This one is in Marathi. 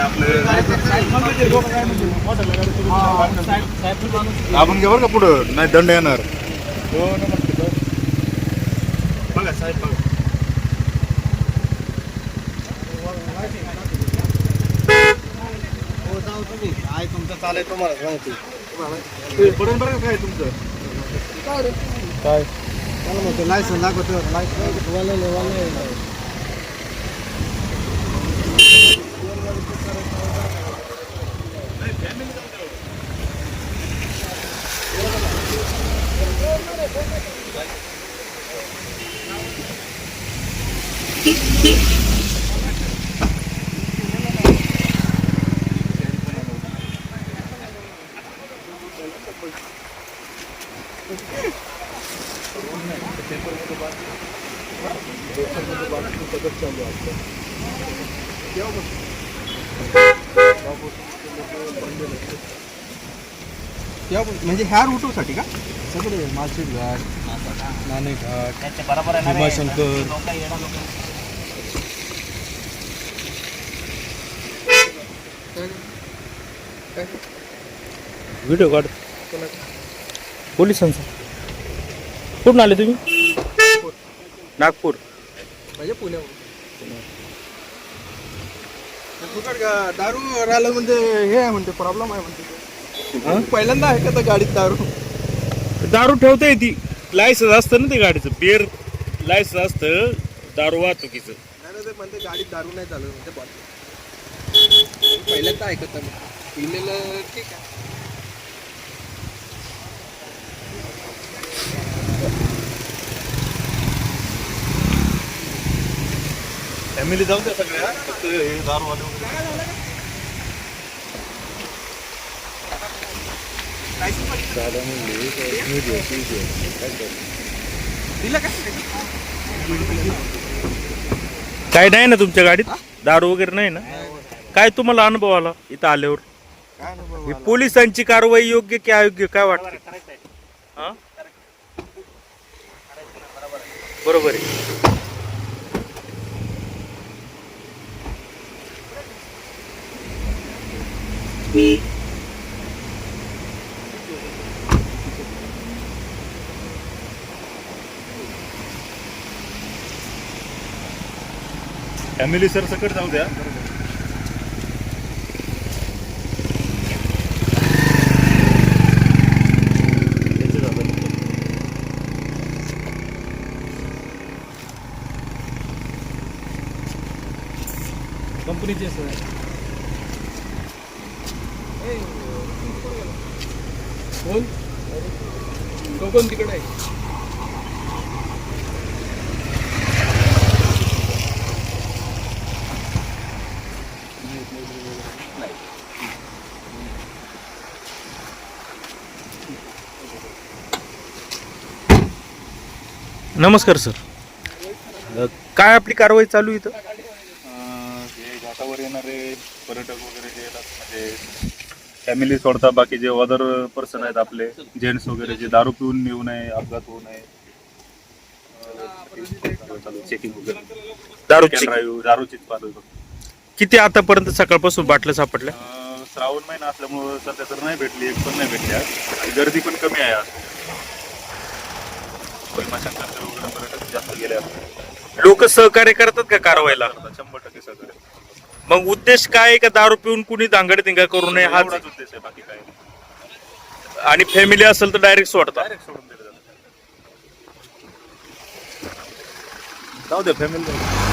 आपलं आपण घे बरं का पुढं नाही दंड येणार. बघा साहेब बघा. काय तुमचं चालेल तुम्हाला माहिती पडून बरं का काय तुमचं? काय? म्हणतो? लायसन दाखवतो. लायसन वाला वाला पेपर में तो बात पेपर में तो बात कुछ गलत चल रहा है क्या म्हणजे ह्या रूटसाठी का? सगळे मार्केट घाट नाणे घाट भीमाशंकर. व्हिडिओ काढ. पोलिसांचा. कुठून आले तुम्ही? नागपूर. म्हणजे पुण्यावर फुकट गा- दारू राहिलं म्हणजे हे आहे म्हणते प्रॉब्लेम आहे म्हणते ते. पहिल्यांदा आहे का गाडीत दारू? दारू ठेवता येते लायसन्स असतं ना ते गाडीचं. बिअर लायसन्स असतं. दारू वाहतुकीचं. नाही ते म्हणते गाडीत दारू नाही चालू म्हणते बॉटल. पहिल्यांदा ऐकत मी. पिलेलं ठीक आहे. फॅमिली जाऊ द्या सगळ्या. फक्त हे दारूवाले वगैरे. दिलं का काय नाही ना तुमच्या गाडीत? दारू वगैरे नाही ना? काय तुम्हाला अनुभव आला इथं आल्यावर? काय अनुभव ही पोलिसांची कारवाई योग्य की अयोग्य काय वाटते? हा? बरोबर आहे. फॅमिली सर सकट जाऊ द्या. कंपनीची असं कंपनीचे कोण? तो कोण तिकडे आहे. नमस्कार सर. अ, काय आपली कारवाई चालू इथं? अं, हे घाटावर येणारे पर्यटक वगैरे जे येतात म्हणजे फॅमिली सोडता बाकी जे अदर पर्सन आहेत आपले जेंट्स वगैरे जे दारू पिऊन येऊ नये अपघात होऊ नये चेकिंग वगैरे. दारू ड्राईव्ह दारूचीच चालू आहे फक्त. किती आतापर्यंत सकाळपासून बाटल्या सापडल्या? अं, श्रावण महिना असल्यामुळं सध्या तर नाही भेटली एक पण नाही भेटली आज. आणि गर्दी पण कमी आहे आज. भीमाशंकरचे वगैरे पर्यटक जास्त गेले असतात लोक सहकार्य करतात का कारवाईला? शंभर टक्के सगळे मग उद्देश काय आहे का दारू पिऊन कुणी दांगड दिंगा करू नये? हाच एवढाच उद्देश आहे बाकी काय नाही. आणि फॅमिली असेल तर डायरेक्ट सोडतात. डायरेक्ट सोडून दिलं जातं. जाऊ द्या फॅमिली